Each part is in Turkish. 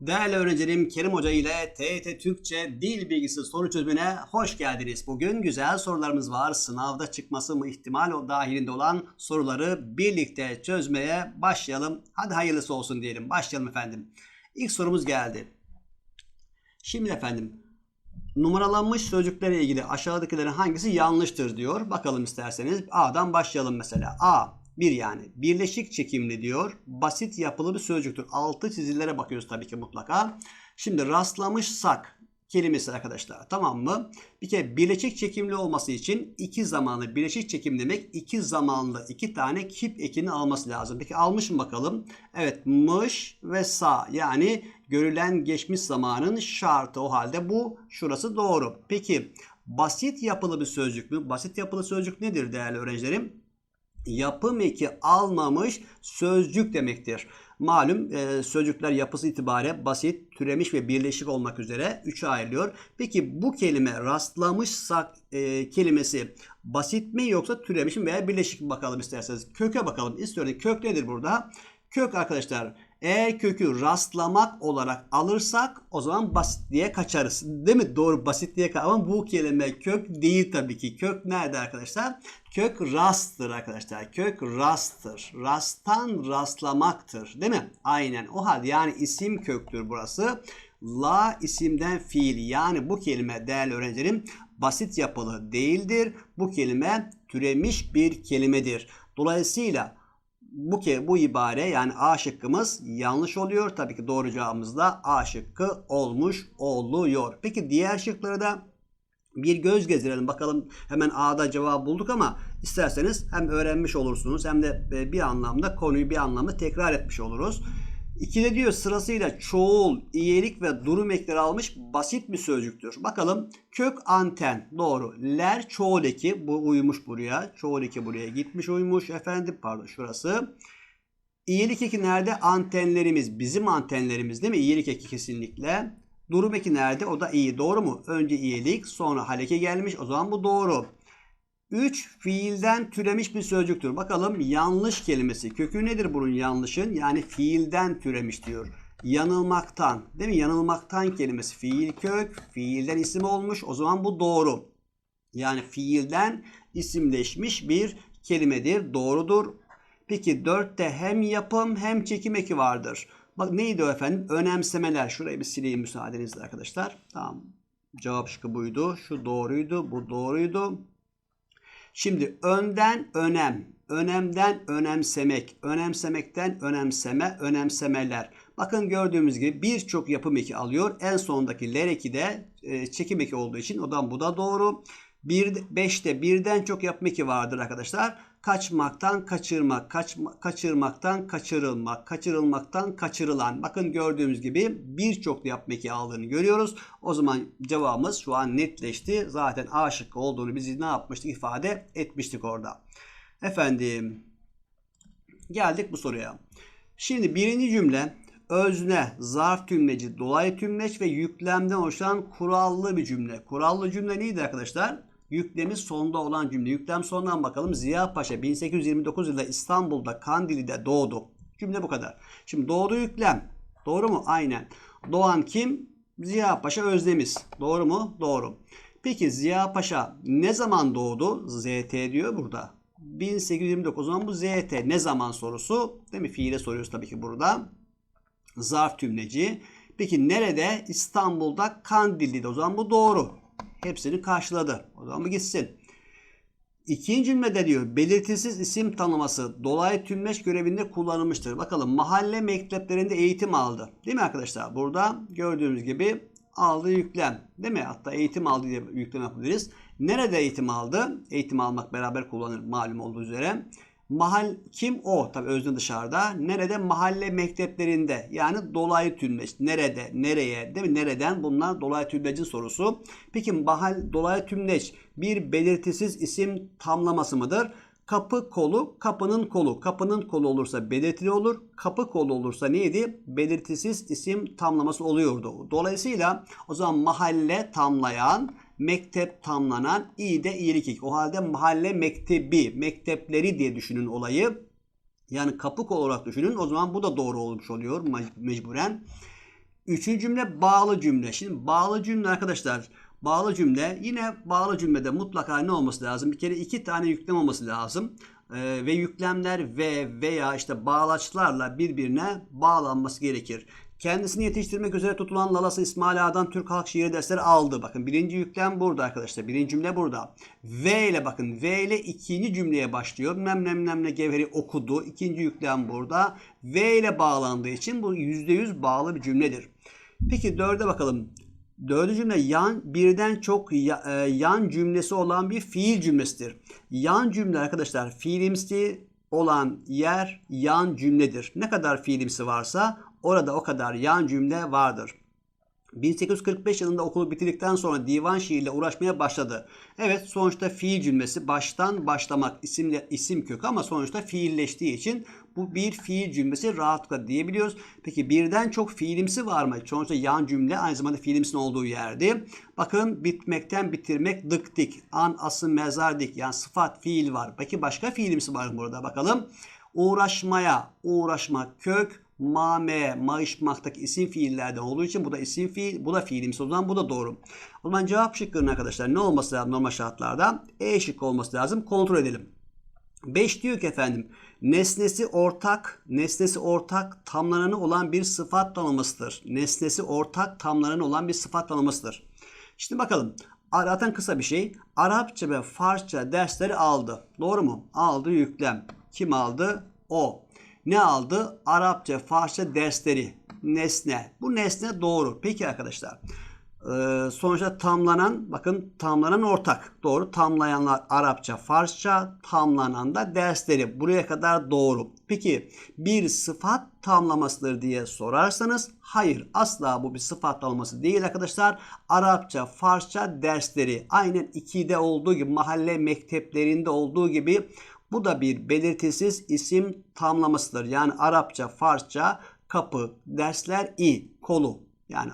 Değerli öğrencilerim Kerim Hoca ile TET Türkçe Dil Bilgisi soru çözümüne hoş geldiniz. Bugün güzel sorularımız var. Sınavda çıkması mı ihtimal o dahilinde olan soruları birlikte çözmeye başlayalım. Hadi hayırlısı olsun diyelim. Başlayalım efendim. İlk sorumuz geldi. Şimdi efendim numaralanmış sözcüklerle ilgili aşağıdakilerin hangisi yanlıştır diyor. Bakalım isterseniz A'dan başlayalım mesela. A bir yani birleşik çekimli diyor. Basit yapılı bir sözcüktür. Altı çizilere bakıyoruz tabii ki mutlaka. Şimdi rastlamışsak kelimesi arkadaşlar tamam mı? Bir kere birleşik çekimli olması için iki zamanlı birleşik çekim demek iki zamanlı iki tane kip ekini alması lazım. Peki almış mı bakalım? Evet mış ve sa yani görülen geçmiş zamanın şartı o halde bu şurası doğru. Peki basit yapılı bir sözcük mü? Basit yapılı sözcük nedir değerli öğrencilerim? Yapım eki almamış sözcük demektir. Malum e, sözcükler yapısı itibariyle basit, türemiş ve birleşik olmak üzere üçe ayrılıyor. Peki bu kelime rastlamışsak e, kelimesi basit mi yoksa türemiş mi veya birleşik mi bakalım isterseniz. Köke bakalım istiyorum. Kök nedir burada? Kök arkadaşlar eğer kökü rastlamak olarak alırsak o zaman basit diye kaçarız. Değil mi? Doğru basit diye kaçarız. Ama bu kelime kök değil tabii ki. Kök nerede arkadaşlar? Kök rasttır arkadaşlar. Kök rasttır. Rasttan rastlamaktır. Değil mi? Aynen. O halde yani isim köktür burası. La isimden fiil. Yani bu kelime değerli öğrencilerim basit yapılı değildir. Bu kelime türemiş bir kelimedir. Dolayısıyla bu ke bu ibare yani A şıkkımız yanlış oluyor. Tabii ki doğru cevabımız da A şıkkı olmuş oluyor. Peki diğer şıkları da bir göz gezdirelim. Bakalım hemen A'da cevap bulduk ama isterseniz hem öğrenmiş olursunuz hem de bir anlamda konuyu bir anlamda tekrar etmiş oluruz. İkide diyor sırasıyla çoğul, iyilik ve durum ekleri almış basit bir sözcüktür. Bakalım kök anten doğru. Ler çoğul eki bu uymuş buraya. Çoğul eki buraya gitmiş uymuş. Efendim pardon şurası. İyilik eki nerede? Antenlerimiz. Bizim antenlerimiz değil mi? İyilik eki kesinlikle. Durum eki nerede? O da iyi. Doğru mu? Önce iyilik sonra haleke gelmiş. O zaman bu doğru. 3 fiilden türemiş bir sözcüktür. Bakalım yanlış kelimesi. Kökü nedir bunun yanlışın? Yani fiilden türemiş diyor. Yanılmaktan. Değil mi? Yanılmaktan kelimesi. Fiil kök. Fiilden isim olmuş. O zaman bu doğru. Yani fiilden isimleşmiş bir kelimedir. Doğrudur. Peki 4'te hem yapım hem çekim eki vardır. Bak neydi o efendim? Önemsemeler. Şurayı bir sileyim müsaadenizle arkadaşlar. Tamam. Cevap şıkkı buydu. Şu doğruydu. Bu doğruydu. Şimdi önden önem, önemden önemsemek, önemsemekten önemseme, önemsemeler. Bakın gördüğümüz gibi birçok yapım eki alıyor. En sondaki ler eki de e, çekim eki olduğu için odan bu da doğru. 5'te birden çok yapım eki vardır arkadaşlar. Kaçmaktan kaçırmak, kaçma, kaçırmaktan kaçırılmak, kaçırılmaktan kaçırılan. Bakın gördüğümüz gibi birçok yapım eki aldığını görüyoruz. O zaman cevabımız şu an netleşti. Zaten A şıkkı olduğunu biz ne yapmıştık ifade etmiştik orada. Efendim geldik bu soruya. Şimdi birinci cümle özne, zarf tümleci, dolayı tümleç ve yüklemden oluşan kurallı bir cümle. Kurallı cümle neydi arkadaşlar? Yüklemi sonda olan cümle. Yüklem sondan bakalım. Ziya Paşa 1829 yılında İstanbul'da Kandili'de doğdu. Cümle bu kadar. Şimdi doğdu yüklem. Doğru mu? Aynen. Doğan kim? Ziya Paşa Özdemiz. Doğru mu? Doğru. Peki Ziya Paşa ne zaman doğdu? ZT diyor burada. 1829 o zaman bu ZT ne zaman sorusu? Değil mi? Fiile soruyoruz tabii ki burada. Zarf tümleci. Peki nerede? İstanbul'da Kandilli'de. O zaman bu doğru. Hepsini karşıladı. O zaman bu gitsin. İkinci cümlede diyor belirtisiz isim tanıması dolayı tümleç görevinde kullanılmıştır. Bakalım mahalle mekteplerinde eğitim aldı. Değil mi arkadaşlar? Burada gördüğümüz gibi aldı yüklem. Değil mi? Hatta eğitim aldı diye yüklem yapabiliriz. Nerede eğitim aldı? Eğitim almak beraber kullanılır malum olduğu üzere. Mahal kim o? Tabi özne dışarıda. Nerede? Mahalle mekteplerinde. Yani dolayı tümleç. Nerede? Nereye? Değil mi? Nereden? Bunlar dolayı tümlecin sorusu. Peki mahal dolayı tümleç bir belirtisiz isim tamlaması mıdır? Kapı kolu, kapının kolu. Kapının kolu olursa belirtili olur. Kapı kolu olursa neydi? Belirtisiz isim tamlaması oluyordu. Dolayısıyla o zaman mahalle tamlayan, mektep tamlanan, iyi de iyilik. O halde mahalle mektebi, mektepleri diye düşünün olayı. Yani kapı olarak düşünün. O zaman bu da doğru olmuş oluyor mecburen. Üçüncü cümle bağlı cümle. Şimdi bağlı cümle arkadaşlar bağlı cümle yine bağlı cümlede mutlaka ne olması lazım? Bir kere iki tane yüklem olması lazım. Ee, ve yüklemler ve veya işte bağlaçlarla birbirine bağlanması gerekir. Kendisini yetiştirmek üzere tutulan Lalası İsmail Ağa'dan Türk Halk Şiiri dersleri aldı. Bakın birinci yüklem burada arkadaşlar. Birinci cümle burada. V ile bakın. V ile ikinci cümleye başlıyor. Nem nem nemle gevheri okudu. İkinci yüklem burada. V ile bağlandığı için bu %100 bağlı bir cümledir. Peki dörde bakalım. Dördüncü cümle yan birden çok e, yan cümlesi olan bir fiil cümlesidir. Yan cümle arkadaşlar fiilimsi olan yer yan cümledir. Ne kadar fiilimsi varsa orada o kadar yan cümle vardır. 1845 yılında okulu bitirdikten sonra divan şiiriyle uğraşmaya başladı. Evet sonuçta fiil cümlesi baştan başlamak isimle isim kökü ama sonuçta fiilleştiği için bu bir fiil cümlesi rahatlıkla diyebiliyoruz. Peki birden çok fiilimsi var mı? Sonuçta yan cümle aynı zamanda fiilimsin olduğu yerdi. Bakın bitmekten bitirmek dık dik. An, ası, mezar dik. Yani sıfat fiil var. Peki başka fiilimsi var mı burada? Bakalım. Uğraşmaya, uğraşmak kök, mame, mayışmaktaki isim fiillerden olduğu için bu da isim fiil, bu da fiilimsi o zaman bu da doğru. O zaman cevap şıkkının arkadaşlar ne olması lazım normal şartlarda? E şıkkı olması lazım. Kontrol edelim. 5 diyor ki efendim nesnesi ortak, nesnesi ortak tamlananı olan bir sıfat tanımısıdır. Nesnesi ortak tamlananı olan bir sıfat tanımısıdır. Şimdi bakalım. Zaten kısa bir şey. Arapça ve Farsça dersleri aldı. Doğru mu? Aldı yüklem. Kim aldı? O. Ne aldı? Arapça, Farsça dersleri. Nesne. Bu nesne doğru. Peki arkadaşlar. Ee, sonuçta tamlanan bakın tamlanan ortak. Doğru. Tamlayanlar Arapça, Farsça, tamlanan da dersleri. Buraya kadar doğru. Peki bir sıfat tamlamasıdır diye sorarsanız hayır asla bu bir sıfat tamlaması değil arkadaşlar. Arapça, Farsça dersleri aynen 2'de olduğu gibi mahalle mekteplerinde olduğu gibi bu da bir belirtisiz isim tamlamasıdır. Yani Arapça, Farsça, kapı, dersler, i, kolu. Yani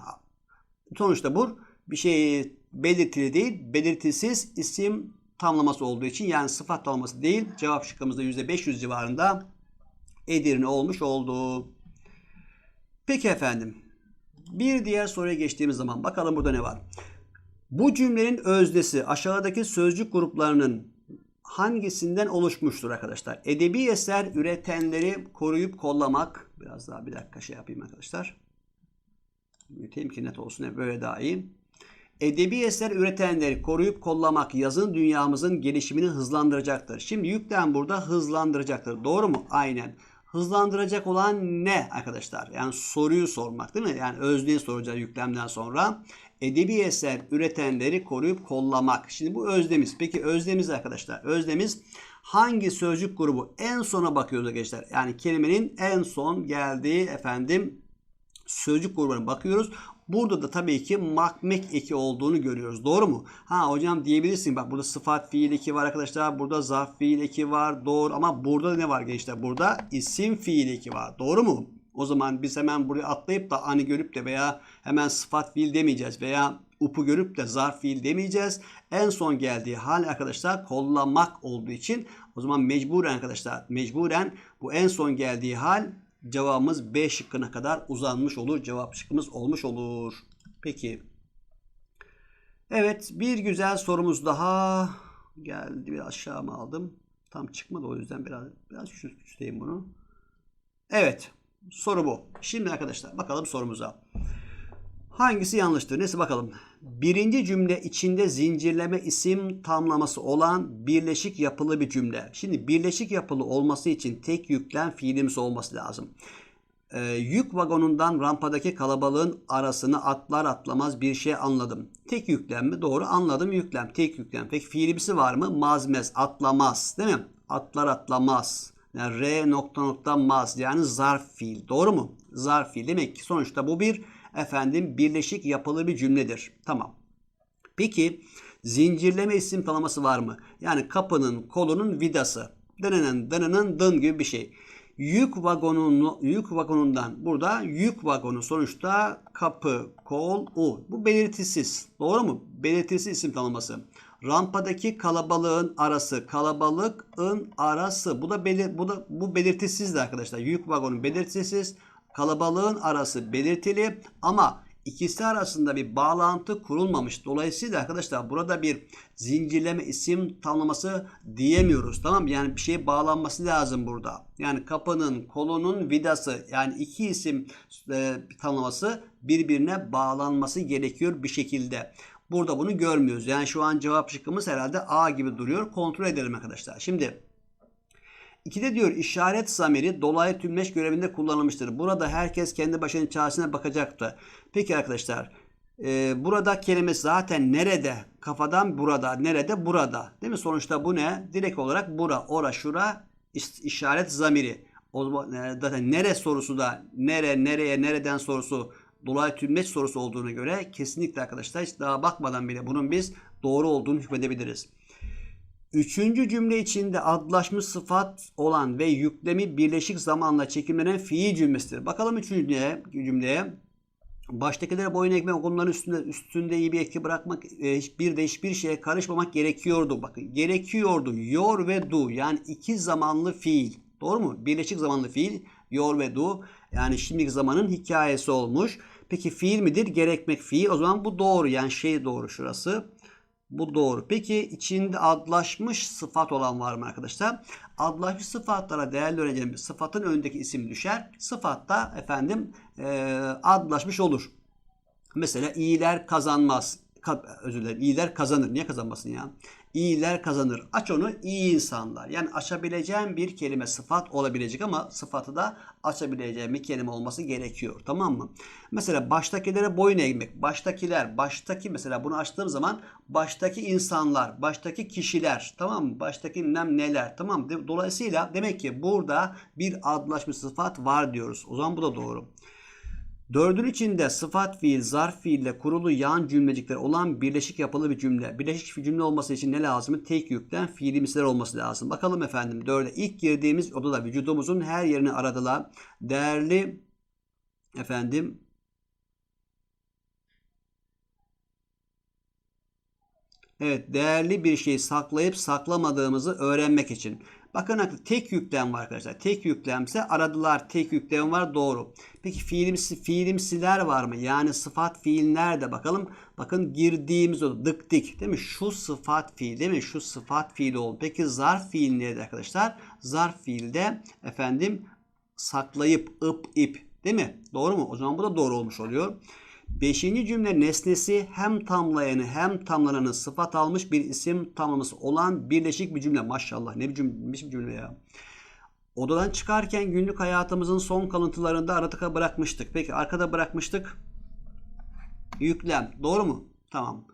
sonuçta bu bir şey belirtili değil, belirtisiz isim tamlaması olduğu için yani sıfat tamlaması değil. Cevap şıkkımızda %500 civarında Edirne olmuş oldu. Peki efendim. Bir diğer soruya geçtiğimiz zaman bakalım burada ne var? Bu cümlenin öznesi aşağıdaki sözcük gruplarının hangisinden oluşmuştur arkadaşlar? Edebi eser üretenleri koruyup kollamak. Biraz daha bir dakika şey yapayım arkadaşlar. Büyüteyim ki net olsun. Böyle daha iyi. Edebi eser üretenleri koruyup kollamak yazın dünyamızın gelişimini hızlandıracaktır. Şimdi yüklem burada hızlandıracaktır. Doğru mu? Aynen. Hızlandıracak olan ne arkadaşlar? Yani soruyu sormak değil mi? Yani özneyi soracağız yüklemden sonra. Edebi eser üretenleri koruyup kollamak. Şimdi bu özdemiz. Peki özdemiz arkadaşlar. Özdemiz hangi sözcük grubu? En sona bakıyoruz arkadaşlar. Yani kelimenin en son geldiği efendim sözcük grubuna bakıyoruz. Burada da tabii ki makmek eki olduğunu görüyoruz. Doğru mu? Ha hocam diyebilirsin. Bak burada sıfat fiil eki var arkadaşlar. Burada zarf fiil eki var. Doğru ama burada ne var gençler? Burada isim fiil eki var. Doğru mu? O zaman biz hemen buraya atlayıp da ani görüp de veya hemen sıfat fiil demeyeceğiz veya upu görüp de zarf fiil demeyeceğiz. En son geldiği hal arkadaşlar kollamak olduğu için o zaman mecburen arkadaşlar mecburen bu en son geldiği hal cevabımız B şıkkına kadar uzanmış olur. Cevap şıkkımız olmuş olur. Peki. Evet bir güzel sorumuz daha geldi. Bir aşağı mı aldım? Tam çıkmadı o yüzden biraz biraz üstteyim bunu. Evet. Soru bu. Şimdi arkadaşlar bakalım sorumuza. Hangisi yanlıştır? Neyse bakalım. Birinci cümle içinde zincirleme isim tamlaması olan birleşik yapılı bir cümle. Şimdi birleşik yapılı olması için tek yüklem fiilimiz olması lazım. Ee, yük vagonundan rampadaki kalabalığın arasını atlar atlamaz bir şey anladım. Tek yüklem mi? Doğru anladım yüklem. Tek yüklem. Peki fiilimsi var mı? Mazmez, atlamaz. Değil mi? Atlar atlamaz. Yani R nokta nokta maz. Yani zarf fiil. Doğru mu? Zarf fiil. Demek ki sonuçta bu bir efendim birleşik yapılı bir cümledir. Tamam. Peki zincirleme isim tanıması var mı? Yani kapının kolunun vidası. Dınının dınının dın gibi bir şey. Yük vagonunu yük vagonundan burada yük vagonu sonuçta kapı, kol, u. Bu belirtisiz. Doğru mu? Belirtisiz isim tanıması. Rampadaki kalabalığın arası, kalabalıkın arası. Bu da belir, bu da bu belirtisizdi arkadaşlar. Yük vagonu belirtisiz. Kalabalığın arası belirtili ama ikisi arasında bir bağlantı kurulmamış. Dolayısıyla arkadaşlar burada bir zincirleme isim tanımlaması diyemiyoruz. Tamam mı? Yani bir şey bağlanması lazım burada. Yani kapının kolunun vidası yani iki isim e, tanımlaması birbirine bağlanması gerekiyor bir şekilde. Burada bunu görmüyoruz. Yani şu an cevap şıkkımız herhalde A gibi duruyor. Kontrol edelim arkadaşlar. Şimdi İkide diyor işaret zamiri dolaylı tümleç görevinde kullanılmıştır. Burada herkes kendi başının çaresine bakacaktı. Peki arkadaşlar e, burada kelime zaten nerede? Kafadan burada. Nerede? Burada. Değil mi? Sonuçta bu ne? Direkt olarak bura, ora, şura iş- işaret zamiri. O zaman e, zaten nere sorusu da nere, nereye, nereden sorusu dolaylı tümleç sorusu olduğuna göre kesinlikle arkadaşlar hiç daha bakmadan bile bunun biz doğru olduğunu hükmedebiliriz. Üçüncü cümle içinde adlaşmış sıfat olan ve yüklemi birleşik zamanla çekimlenen fiil cümlesidir. Bakalım üçüncü cümleye. cümleye. Baştakilere boyun eğmek, onların üstünde, üstünde iyi bir etki bırakmak, e, hiçbir de hiçbir şeye karışmamak gerekiyordu. Bakın gerekiyordu. Yor ve do yani iki zamanlı fiil. Doğru mu? Birleşik zamanlı fiil yor ve do. Yani şimdiki zamanın hikayesi olmuş. Peki fiil midir? Gerekmek fiil. O zaman bu doğru. Yani şey doğru şurası. Bu doğru. Peki içinde adlaşmış sıfat olan var mı arkadaşlar? Adlaşmış sıfatlara değerli öğrencilerimiz sıfatın önündeki isim düşer. Sıfatta efendim e, adlaşmış olur. Mesela iyiler kazanmaz. Ka, özür dilerim. İyiler kazanır. Niye kazanmasın ya? İyiler kazanır. Aç onu iyi insanlar. Yani açabileceğim bir kelime sıfat olabilecek ama sıfatı da açabileceğim bir kelime olması gerekiyor. Tamam mı? Mesela baştakilere boyun eğmek. Baştakiler, baştaki mesela bunu açtığım zaman baştaki insanlar, baştaki kişiler, tamam mı? Baştaki nem neler, tamam mı? Dolayısıyla demek ki burada bir adlaşmış sıfat var diyoruz. O zaman bu da doğru. Dördün içinde sıfat fiil, zarf fiille kurulu yan cümlecikler olan birleşik yapılı bir cümle. Birleşik bir cümle olması için ne lazım? Tek yükten fiilimsiler olması lazım. Bakalım efendim dörde ilk girdiğimiz odada vücudumuzun her yerini aradılar. Değerli efendim Evet, değerli bir şeyi saklayıp saklamadığımızı öğrenmek için. Bakın tek yüklem var arkadaşlar. Tek yüklemse aradılar. Tek yüklem var doğru. Peki fiilimsi, fiilimsiler var mı? Yani sıfat fiil nerede? Bakalım. Bakın girdiğimiz o dık dik değil mi? Şu sıfat fiil değil mi? Şu sıfat fiil oldu. Peki zarf fiil nerede arkadaşlar? Zarf fiilde efendim saklayıp ıp ip değil mi? Doğru mu? O zaman bu da doğru olmuş oluyor. Beşinci cümle nesnesi hem tamlayanı hem tamlananı sıfat almış bir isim tamlaması olan birleşik bir cümle. Maşallah ne biçim, ne biçim cümle ya. Odadan çıkarken günlük hayatımızın son kalıntılarında aradıka bırakmıştık. Peki arkada bırakmıştık. Yüklem. Doğru mu? Tamam.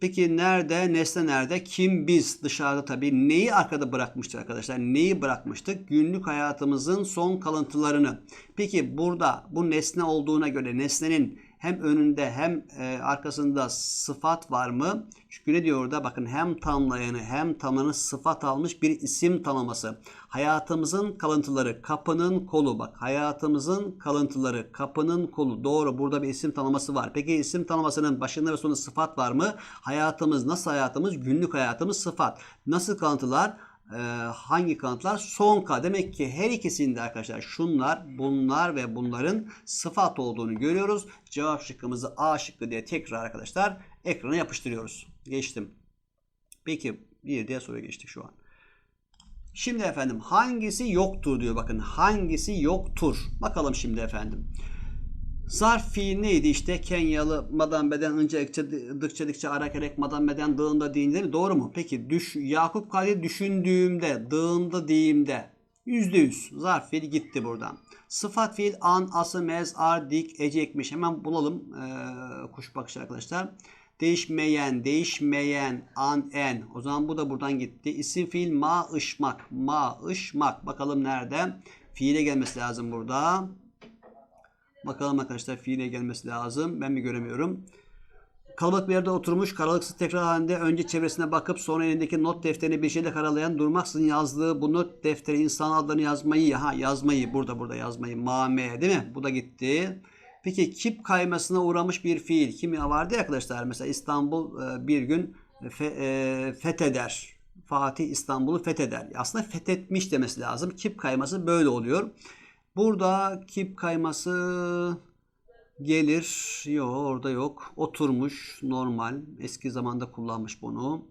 Peki nerede? Nesne nerede? Kim biz? Dışarıda tabii. Neyi arkada bırakmıştık arkadaşlar? Neyi bırakmıştık? Günlük hayatımızın son kalıntılarını. Peki burada bu nesne olduğuna göre nesnenin hem önünde hem e, arkasında sıfat var mı? Çünkü ne diyor orada? Bakın hem tamlayanı hem tamlanı sıfat almış bir isim tanıması. Hayatımızın kalıntıları, kapının kolu. Bak hayatımızın kalıntıları, kapının kolu. Doğru burada bir isim tanıması var. Peki isim tanımasının başında ve sonunda sıfat var mı? Hayatımız nasıl hayatımız? Günlük hayatımız sıfat. Nasıl kalıntılar? Ee, hangi kanıtlar? Son K. Demek ki her ikisinde arkadaşlar şunlar, bunlar ve bunların sıfat olduğunu görüyoruz. Cevap şıkkımızı A şıkkı diye tekrar arkadaşlar ekrana yapıştırıyoruz. Geçtim. Peki bir diğer soruya geçtik şu an. Şimdi efendim hangisi yoktur diyor. Bakın hangisi yoktur. Bakalım şimdi efendim. Zarf fiil neydi işte? Kenyalı madan beden önce dıkça dıkça ara gerek madan beden değil mi? Doğru mu? Peki düş, Yakup Kadri düşündüğümde, dağında deyimde yüzde yüz zarf fiil gitti buradan. Sıfat fiil an, ası, mez, ar, dik, ecekmiş. Hemen bulalım ee, kuş bakışı arkadaşlar. Değişmeyen, değişmeyen, an, en. O zaman bu da buradan gitti. İsim fiil ma, ışmak. Ma, ışmak. Bakalım nerede? Fiile gelmesi lazım burada. Bakalım arkadaşlar fiile gelmesi lazım. Ben mi göremiyorum? Kalabalık bir yerde oturmuş karalıksız tekrar halinde önce çevresine bakıp sonra elindeki not defterini bir şeyle karalayan durmaksızın yazdığı bu not defteri insan adlarını yazmayı ha yazmayı burada burada yazmayı mame değil mi? Bu da gitti. Peki kip kaymasına uğramış bir fiil. Kim vardı ya arkadaşlar mesela İstanbul e, bir gün e, fetheder. Fatih İstanbul'u fetheder. Aslında fethetmiş demesi lazım. Kip kayması böyle oluyor. Burada kip kayması gelir. Yok orada yok. Oturmuş normal. Eski zamanda kullanmış bunu.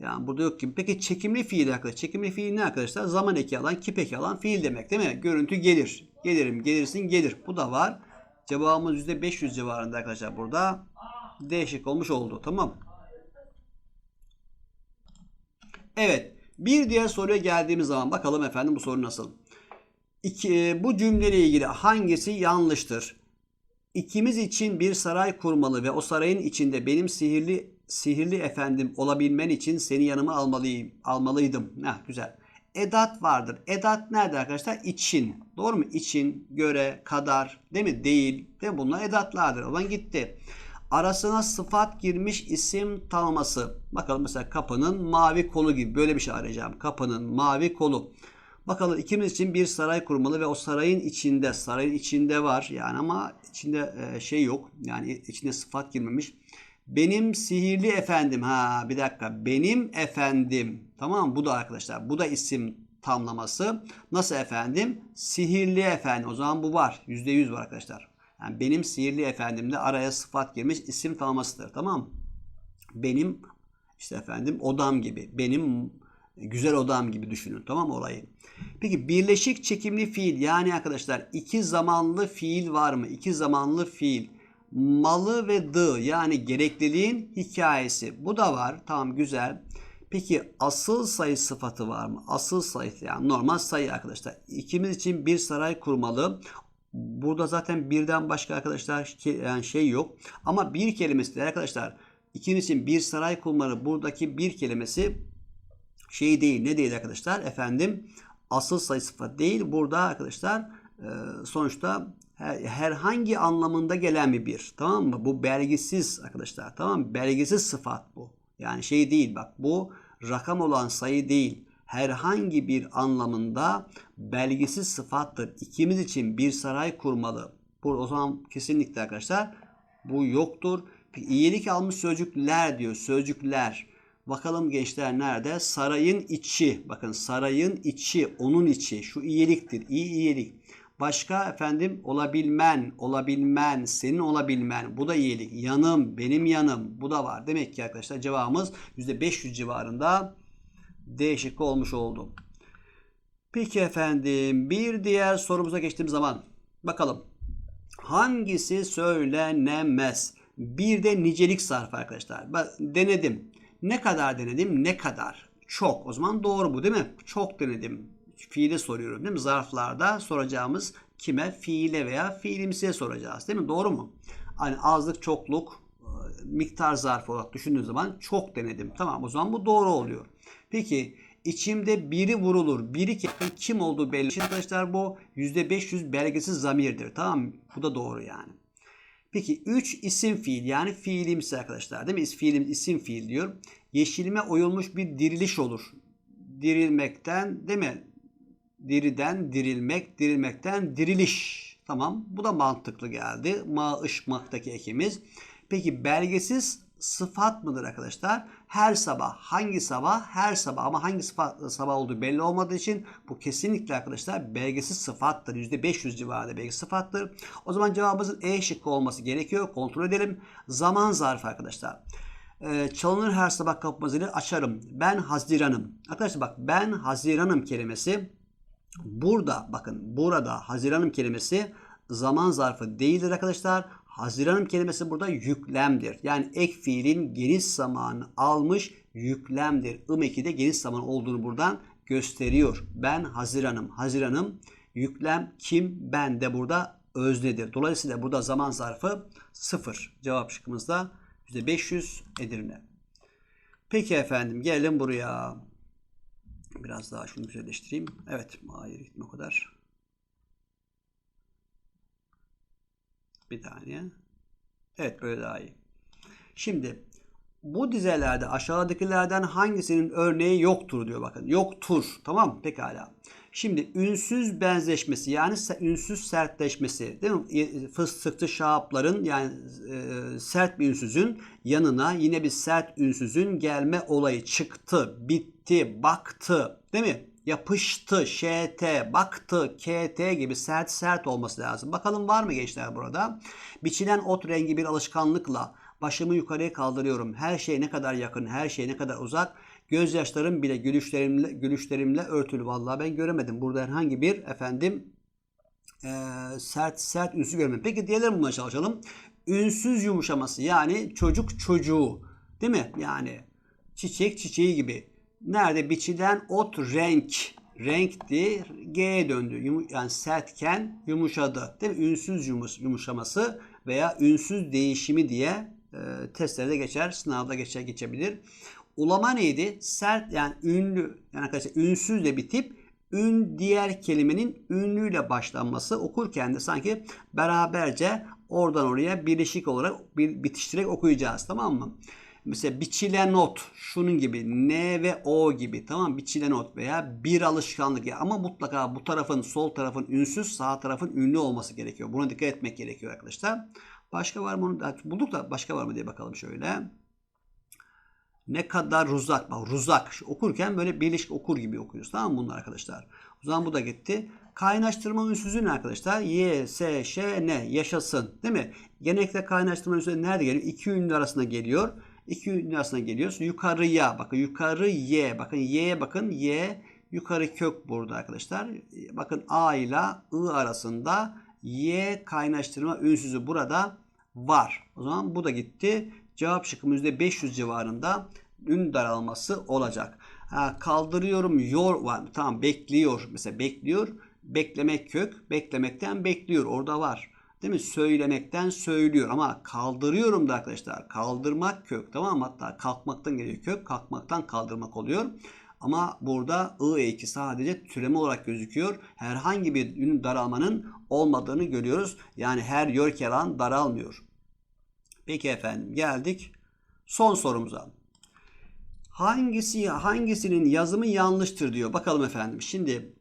Yani burada yok ki. Peki çekimli fiil arkadaşlar. Çekimli fiil ne arkadaşlar? Zaman eki alan, kip eki alan fiil demek değil mi? Görüntü gelir. Gelirim, gelirsin, gelir. Bu da var. Cevabımız %500 civarında arkadaşlar burada. Değişik olmuş oldu. Tamam. Evet. Bir diğer soruya geldiğimiz zaman bakalım efendim bu soru nasıl? İki, bu cümleyle ilgili hangisi yanlıştır? İkimiz için bir saray kurmalı ve o sarayın içinde benim sihirli sihirli efendim olabilmen için seni yanıma almalıyım, almalıydım. Heh, güzel. Edat vardır. Edat nerede arkadaşlar? İçin. Doğru mu? İçin, göre, kadar, değil mi? Değil. Değil mi? Bunlar edatlardır. O zaman gitti. Arasına sıfat girmiş isim tanıması. Bakalım mesela kapının mavi kolu gibi. Böyle bir şey arayacağım. Kapının mavi kolu. Bakalım ikimiz için bir saray kurmalı ve o sarayın içinde, sarayın içinde var yani ama içinde e, şey yok. Yani içine sıfat girmemiş. Benim sihirli efendim. Ha bir dakika. Benim efendim. Tamam? Bu da arkadaşlar. Bu da isim tamlaması. Nasıl efendim? Sihirli efendim. O zaman bu var. %100 var arkadaşlar. Yani benim sihirli efendimde araya sıfat girmiş isim tanımasıdır. Tamam? Benim işte efendim odam gibi. Benim güzel odam gibi düşünün. Tamam mı orayı? Peki birleşik çekimli fiil yani arkadaşlar iki zamanlı fiil var mı? İki zamanlı fiil. Malı ve dı yani gerekliliğin hikayesi. Bu da var. Tamam güzel. Peki asıl sayı sıfatı var mı? Asıl sayı yani normal sayı arkadaşlar. İkimiz için bir saray kurmalı. Burada zaten birden başka arkadaşlar yani şey yok. Ama bir kelimesi de arkadaşlar ikimiz için bir saray kurmalı. Buradaki bir kelimesi şey değil. Ne değil arkadaşlar? Efendim asıl sayı sıfat değil. Burada arkadaşlar sonuçta herhangi anlamında gelen bir bir. Tamam mı? Bu belgisiz arkadaşlar. Tamam mı? Belgisiz sıfat bu. Yani şey değil bak bu rakam olan sayı değil. Herhangi bir anlamında belgisiz sıfattır. İkimiz için bir saray kurmalı. Bu o zaman kesinlikle arkadaşlar bu yoktur. Peki, iyilik almış sözcükler diyor. Sözcükler. Bakalım gençler nerede? Sarayın içi. Bakın sarayın içi, onun içi. Şu iyiliktir. İyi iyilik. Başka efendim olabilmen, olabilmen, senin olabilmen. Bu da iyilik. Yanım, benim yanım. Bu da var. Demek ki arkadaşlar cevabımız %500 civarında değişik olmuş oldu. Peki efendim bir diğer sorumuza geçtiğim zaman bakalım. Hangisi söylenemez? Bir de nicelik zarfı arkadaşlar. Ben denedim. Ne kadar denedim? Ne kadar? Çok. O zaman doğru bu değil mi? Çok denedim. Fiile soruyorum değil mi? Zarflarda soracağımız kime? Fiile veya fiilimsiye soracağız değil mi? Doğru mu? Hani azlık, çokluk, miktar zarfı olarak düşündüğün zaman çok denedim. Tamam o zaman bu doğru oluyor. Peki içimde biri vurulur. Biri kim olduğu belli. Şimdi arkadaşlar bu %500 belgesiz zamirdir. Tamam mı? Bu da doğru yani. Peki 3 isim fiil yani fiilimsi arkadaşlar değil mi? Fiilim isim fiil diyor. Yeşilime oyulmuş bir diriliş olur. Dirilmekten değil mi? Diriden dirilmek, dirilmekten diriliş. Tamam. Bu da mantıklı geldi. Ma ışmaktaki ekimiz. Peki belgesiz sıfat mıdır arkadaşlar? Her sabah. Hangi sabah? Her sabah. Ama hangi sıfat, sabah olduğu belli olmadığı için bu kesinlikle arkadaşlar belgesiz sıfattır. %500 civarında belgesiz sıfattır. O zaman cevabımızın E şıkkı olması gerekiyor. Kontrol edelim. Zaman zarfı arkadaşlar. Ee, çalınır her sabah kapımı zili açarım. Ben Haziran'ım. Arkadaşlar bak ben Haziran'ım kelimesi burada bakın burada Haziran'ım kelimesi zaman zarfı değildir arkadaşlar. Haziran'ın kelimesi burada yüklemdir. Yani ek fiilin geniş zamanı almış yüklemdir. Im eki de geniş zaman olduğunu buradan gösteriyor. Ben Haziran'ım. Haziran'ım yüklem kim? Ben de burada öznedir. Dolayısıyla burada zaman zarfı sıfır. Cevap şıkkımızda %500 Edirne. Peki efendim gelelim buraya. Biraz daha şunu güzelleştireyim. Evet. Hayır gitme o kadar. Bir tane. Evet böyle daha iyi. Şimdi bu dizelerde aşağıdakilerden hangisinin örneği yoktur diyor bakın. Yoktur. Tamam? Pekala. Şimdi ünsüz benzeşmesi yani ünsüz sertleşmesi değil mi? Fıstıklı şahapların yani e, sert bir ünsüzün yanına yine bir sert ünsüzün gelme olayı çıktı, bitti, baktı değil mi? Yapıştı, şt, baktı, kt gibi sert sert olması lazım. Bakalım var mı gençler burada? Biçilen ot rengi bir alışkanlıkla başımı yukarıya kaldırıyorum. Her şey ne kadar yakın, her şey ne kadar uzak. Gözyaşlarım bile gülüşlerimle, gülüşlerimle örtülü. Vallahi ben göremedim. Burada herhangi bir efendim e, sert sert ünsüz görmedim. Peki diyelim buna çalışalım. Ünsüz yumuşaması yani çocuk çocuğu değil mi? Yani çiçek çiçeği gibi. Nerede biçilen ot renk renkti G'ye döndü. Yani sertken yumuşadı. Değil mi? Ünsüz yumuş, yumuşaması veya ünsüz değişimi diye e, testlerde geçer, sınavda geçer, geçebilir. Ulama neydi? Sert yani ünlü yani arkadaşlar ünsüz de bir tip ün diğer kelimenin ünlüyle başlanması okurken de sanki beraberce oradan oraya birleşik olarak bir bitiştirerek okuyacağız tamam mı? Mesela biçile not şunun gibi N ve O gibi tamam mı? biçile not veya bir alışkanlık ya ama mutlaka bu tarafın sol tarafın ünsüz sağ tarafın ünlü olması gerekiyor. Buna dikkat etmek gerekiyor arkadaşlar. Başka var mı? Onu bulduk da başka var mı diye bakalım şöyle. Ne kadar ruzak. Bak ruzak. Şu okurken böyle birleşik okur gibi okuyoruz. Tamam mı bunlar arkadaşlar? O zaman bu da gitti. Kaynaştırma ünsüzü ne arkadaşlar? Y, S, Ş, N. Yaşasın. Değil mi? Genellikle kaynaştırma ünsüzü nerede geliyor? İki ünlü arasında geliyor. İki ünlü arasında geliyor. Yukarıya. Bakın yukarı Y. Bakın Y'ye bakın. Y yukarı kök burada arkadaşlar. Bakın A ile I arasında Y kaynaştırma ünsüzü burada var. O zaman bu da gitti. Cevap şıkkımız %500 civarında ün daralması olacak. Ha, kaldırıyorum yor var. Tamam bekliyor. Mesela bekliyor. Beklemek kök. Beklemekten bekliyor. Orada var. Değil mi? Söylemekten söylüyor. Ama kaldırıyorum da arkadaşlar. Kaldırmak kök. Tamam mı? Hatta kalkmaktan geliyor kök. Kalkmaktan kaldırmak oluyor. Ama burada I eki sadece türeme olarak gözüküyor. Herhangi bir ünün daralmanın olmadığını görüyoruz. Yani her yörkel alan daralmıyor. Peki efendim geldik son sorumuza. Hangisi hangisinin yazımı yanlıştır diyor. Bakalım efendim. Şimdi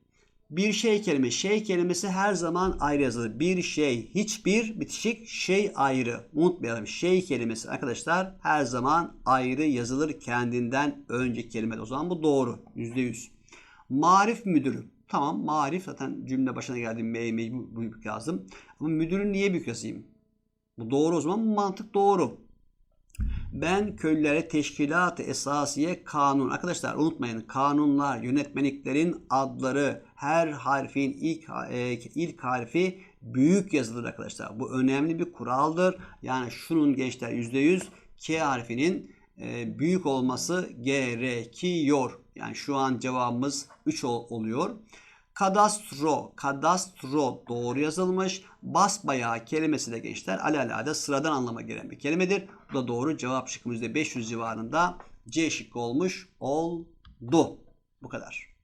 bir şey kelime, şey kelimesi her zaman ayrı yazılır. Bir şey, hiçbir bitişik şey ayrı. Unutmayalım. Şey kelimesi arkadaşlar her zaman ayrı yazılır kendinden önceki kelime. O zaman bu doğru. %100. Marif müdürü. Tamam marif zaten cümle başına geldiğim M, büyük yazdım. Ama müdürün niye büyük yazayım? Bu doğru o zaman mantık doğru. Ben köylülere teşkilat-ı esasiye kanun. Arkadaşlar unutmayın kanunlar, yönetmeliklerin adları her harfin ilk e, ilk harfi büyük yazılır arkadaşlar. Bu önemli bir kuraldır. Yani şunun gençler %100 K harfinin e, büyük olması gerekiyor. Yani şu an cevabımız 3 oluyor. Kadastro, kadastro doğru yazılmış. Basbayağı kelimesi de gençler alelade sıradan anlama gelen bir kelimedir. Bu da doğru cevap şıkkımız %500 civarında C şıkkı olmuş oldu. Bu kadar.